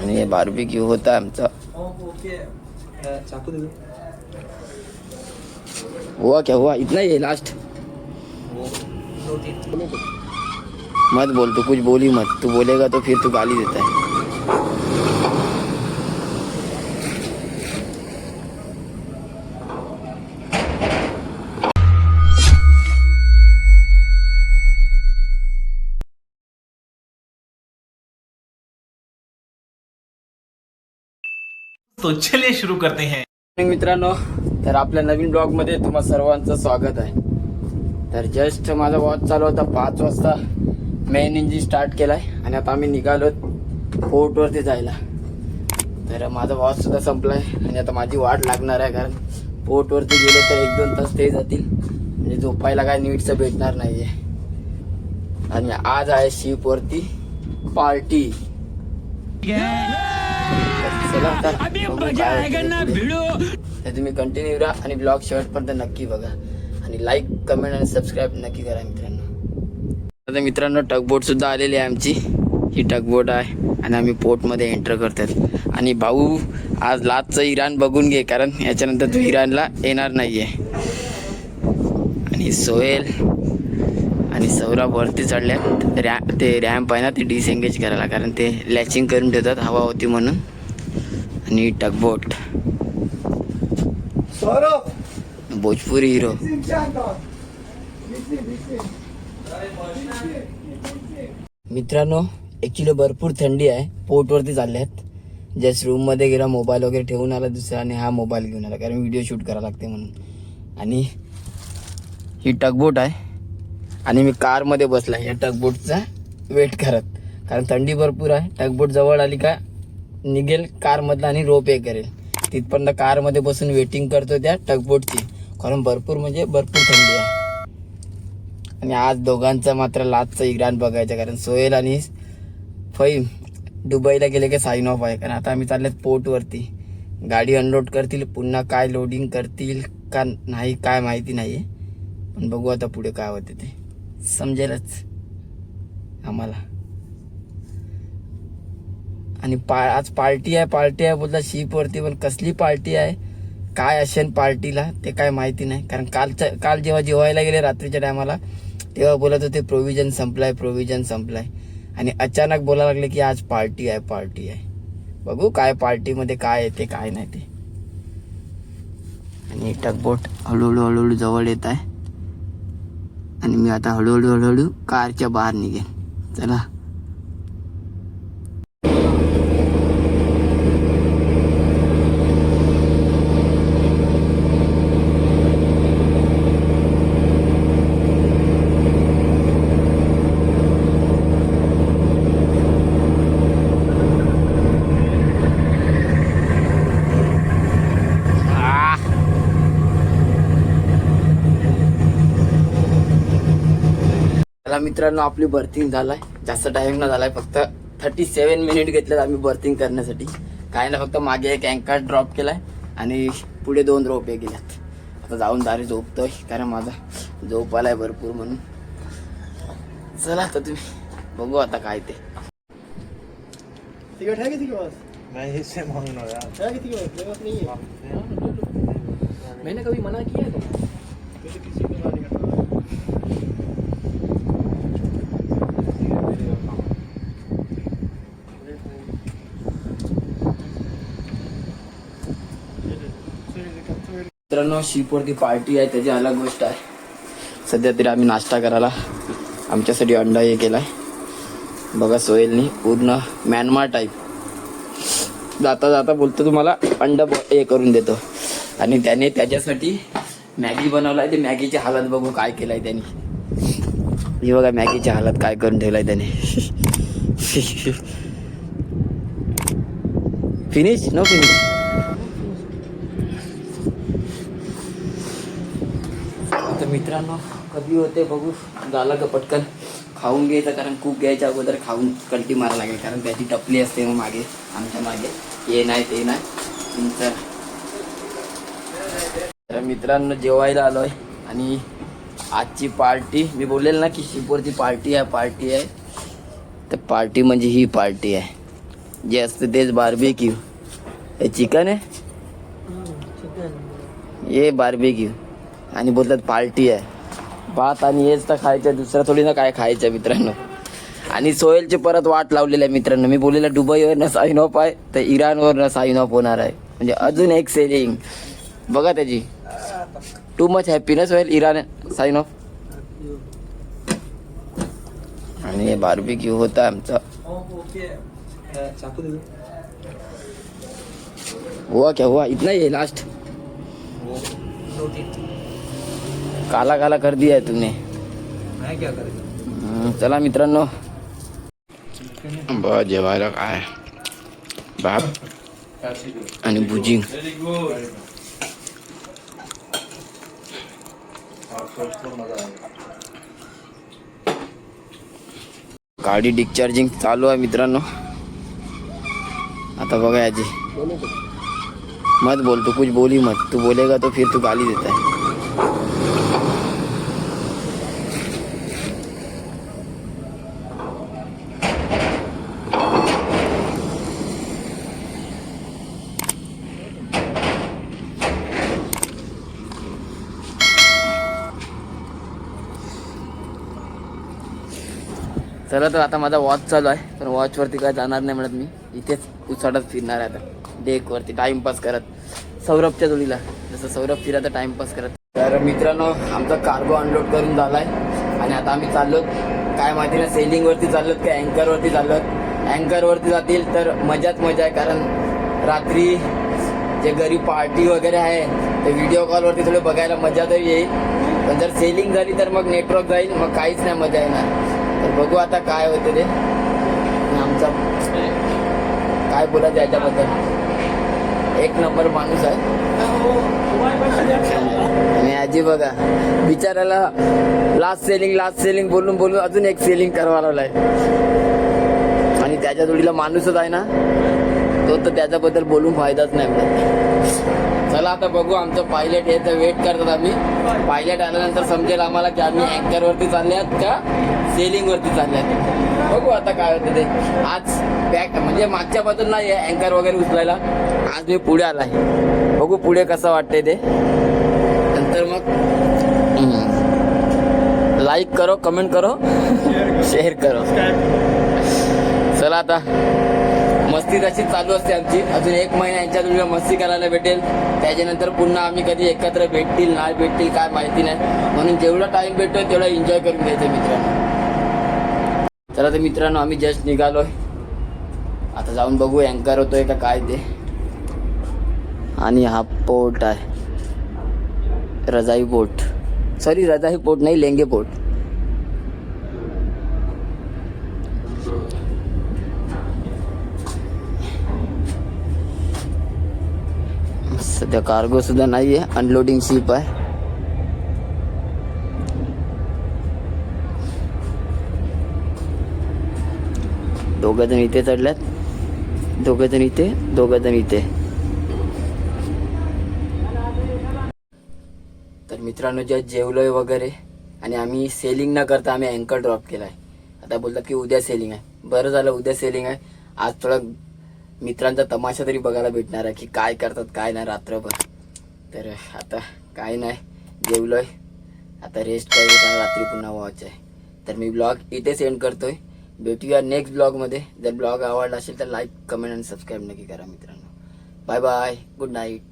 आणि बार्बिक्यू होता आमचा. हुआ क्या हुआ? इतना ही है लास्ट मत बोल, तू कुछ बोली मत. तू बोलेगा तो फिर तू गाली देता है. तो चलिए शुरू करते हैं। मित्रांनो. तर आपल्या नवीन ब्लॉगमध्ये तुम्हा सर्वांचं स्वागत आहे. तर जस्ट माझा वॉच चालू होता पाच वाजता. मेन इंजिन स्टार्ट केलाय आणि आता आम्ही निघालो फोर्ट वरती जायला. तर माझा वॉच सुद्धा संपलाय आणि आता माझी वाट लागणार आहे कारण पोर्ट वरती गेले तर एक दोन तास ते जातील. म्हणजे झोपायला काय नीटचं भेटणार नाहीये. आणि आज आहे शिप वरती पार्टी चला बघू काय. तर तुम्ही कंटिन्यू राहा आणि ब्लॉग शेवटपर्यंत नक्की बघा. आणि लाईक कमेंट आणि सबस्क्राईब नक्की करा मित्रांनो. आता मित्रांनो टगबोट सुद्धा आलेली आहे आमची. ही टगबोट आहे आणि आम्ही पोर्टमध्ये एंटर करतात आणि भाऊ आज लाचचं इराण बघून घे कारण याच्यानंतर तू इराणला येणार नाहीये. आणि सोहेल आणि सौरभ वरती चढल्यात. रॅ ते रॅम्प आहे ना ते डिसएंगेज करायला कारण ते लॅचिंग करून ठेवतात हवा होती म्हणून. आणि टगबोट। सौरभ। भोजपुरी हिरो। मित्रांनो ॲक्च्युली भरपूर थंडी आहे. पोर्टवरती चालले आहेत. जस्ट रूममध्ये गेला मोबाईल वगैरे ठेवून आला दुसरा आणि हा मोबाईल घेऊन आला कारण व्हिडिओ शूट करावं लागते म्हणून. आणि ही टगबोट आहे. आणि मी कारमध्ये बसला या टगबोटचा वेट करत. कारण थंडी भरपूर आहे. टगबोट जवळ आली का निघेल कारमधला आणि रोप हे करेल. तिथपर्यंत कारमध्ये बसून वेटिंग करतो त्या टगबोटची कारण भरपूर म्हणजे भरपूर थंडी आहे. आणि आज दोघांचा मात्र लाचचं इराण बघायचं. कारण सोहेल आणि फैम दुबईला गेले की साईन ऑफ आहे. कारण आता आम्ही चाललेत पोर्टवरती गाडी अनलोड करतील पुन्हा काय लोडिंग करतील का नाही काय माहिती नाही आहे पण बघू आता पुढे काय होते ते. समजेलच. आम्हाला. आणि पा आज पार्टी आहे पार्टी आहे बोलता शिपवरती पण कसली पार्टी आहे? काय असेल पार्टीला ते काय माहिती नाही. कारण कालच्या काल जेव्हा जेवायला गेले रात्रीच्या टायमाला तेव्हा बोलत होते प्रोव्हिजन संपलाय प्रोव्हिजन संपलाय. आणि अचानक बोलायला लागले की आज पार्टी आहे पार्टी आहे. बघू काय पार्टीमध्ये काय येते काय नाही ते. आणि टकबोट हळूहळू हळूहळू जवळ येत आहे. आणि मी आता हळूहळू हळूहळू कारच्या बाहेर निघेन. चला. मित्रांनो आपली बर्थिंग झालाय. जास्त टाइम ना झालाय फक्त थर्टी सेवन मिनिट घेतलेत आम्ही बर्थिंग करण्यासाठी. काय ना फक्त मागे एक अँकर ड्रॉप केलाय आणि पुढे दोन रोपे गेल्यात. आता जाऊन दारी झोपतोय कारण माझा झोप आलाय भरपूर म्हणून. चला आता तुम्ही बघू आता काय ते. टिकट है किसी के पास मैं इससे मांग रहा यार है किसी के पास मेरे पास नहीं है मैंने कभी मना किया है मुझे किसी को ना निकलता मित्रांनो शिपवरती पार्टी आहे त्याची अलग गोष्ट आहे सध्या तरी आम्ही नाश्ता करायला आमच्यासाठी अंडा हे केलाय. बघा सोहेलनी पूर्ण म्यानमार टाईप जाता जाता बोलतो तुम्हाला अंडा हे करून देतो. आणि त्याने त्याच्यासाठी मॅगी बनवलाय. ते मॅगीची हालत बघू काय केलाय त्याने. हे बघा मॅगीची हालत काय करून ठेवलाय त्याने. फिनिश नो फिनिश तर मित्रांनो कधी होते बघू. झालं का पटकन. खाऊन घ्यायचं कारण कूक घ्यायच्या अगोदर खाऊन कल्टी मारा लागेल कारण त्याची टपली असते मग मागे आमच्या मागे. हे नाही ते नाही. तर मित्रांनो जेवायला आलोय. आणि आजची पार्टी मी बोलेल ना की शिपूरची पार्टी आहे पार्टी आहे. तर पार्टी म्हणजे ही पार्टी आहे. जे असतं तेच बार्बेक्यू हे चिकन आहे? हे बार्बेक्यू आणि बोलतात पार्टी आहे. भात आणि हेच तर खायचं दुसरं थोडी ना काय खायचं मित्रांनो. आणि सोहेलची परत वाट लावलेली आहे मित्रांनो. मी बोललेलं दुबईवरनं साईन ऑफ आहे तर इराणवरनं साईन ऑफ होणार आहे. म्हणजे अजून एक सेलिंग बघा त्याची. टू मच हॅपीनेस होईल इराण साईन ऑफ आणि बारबी बार्बिक्यू होता आमचा. हुआ क्या हुआ? इतना ही लास्ट काला काला कर दिया है तुमने। हम्म, चला मित्रांनो। ब जेवायला काय भात आणि भुजी गाडी डिस्चार्जिंग चालू आहे मित्रांनो। आता बघा याची। मत बोल तू कुछ बोली मत। तू बोलेगा तो फिर तू गाली देता है। चला तर आता माझा वॉच चालू आहे. पण वॉचवरती काय जाणार नाही म्हणत मी. इथेच उसाडत फिरणार आहे आता. डेकवरती टाइमपास करत. सौरभच्या जोडीला. जसं सौरभ फिरत टाइमपास करत. तर मित्रांनो आमचा कार्गो अनलोड करून झालाय. आणि आता आम्ही चाललो काय माहिती ना सेलिंगवरती चाललोत काय अँकरवरती चाललोत? अँकरवरती जातील तर मजाच मजा आहे. कारण रात्री जे घरी पार्टी वगैरे आहे ते व्हिडिओ कॉलवरती थोडं बघायला मजा तरी येईल. पण जर सेलिंग झाली तर मग नेटवर्क जाईल. मग काहीच नाही मजा येणार. तर बघू आता काय होतं ते. आमचा काय बोलायचं याच्याबद्दल. एक नंबर माणूस आहे. आणि आजी बघा बिचाराला लास्ट सेलिंग लास्ट सेलिंग बोलून बोलून अजून एक सेलिंग करावा लागलाय. आणि त्याच्या जोडीला माणूसच आहे ना तो तर त्याच्याबद्दल बोलून फायदाच नाही. आता बघू आमचं पायलट हे तर वेट करतात आम्ही. पायलट आल्यानंतर समजेल आम्हाला की आम्ही अँकरवरती चालले आहात का सेलिंगवरती चालले आहेत. बघू आता काय होतं ते. आज बॅक म्हणजे मागच्या बाजूला नाही आहे अँकर वगैरे उचलायला. आज मी पुढे आलाय बघू पुढे कसं वाटतंय ते. नंतर मग लाईक करो कमेंट करो. शेअर करो. चला आता. मस्ती तशी चालू असते आमची. अजून एक महिना यांच्या तुला मस्ती करायला भेटेल. त्याच्यानंतर पुन्हा आम्ही कधी एकत्र भेटतील नाही भेटतील काय माहिती नाही. म्हणून जेवढा टाइम भेटतो तेवढा एन्जॉय करून घ्यायचं मित्रांनो. चला तर मित्रांनो आम्ही जस्ट निघालोय. आता जाऊन बघू अँकर होतोय का काय ते. आणि हा पोर्ट आहे. रजाई पोर्ट सॉरी रजाई पोर्ट नाही लेंगे पोर्ट सध्या कार्गो सुद्धा आहे अनलोडिंग शिप आहे दोघ जण इथे चढल्यात दोघ जण इथे दोघ जण इथे तर मित्रांनो जे जेवलोय वगैरे आणि आम्ही सेलिंग न करता आम्ही अँकर ड्रॉप केलाय. आता बोलतात की उद्या सेलिंग आहे. बरं झालं उद्या सेलिंग आहे. आज थोडं मित्रांचा तमाशा तरी बघायला भेटणार आहे की काय करतात काय नाही रात्रभर. तर आता काय नाही जेवलोय. आता रेस्ट करायचं रात्री पुन्हा वॉच आहे तर मी ब्लॉग इथे सेंड करतोय. भेटूया नेक्स्ट ब्लॉगमध्ये जर ब्लॉग आवडला असेल तर लाईक कमेंट आणि सबस्क्राईब नक्की करा मित्रांनो. Bye bye good night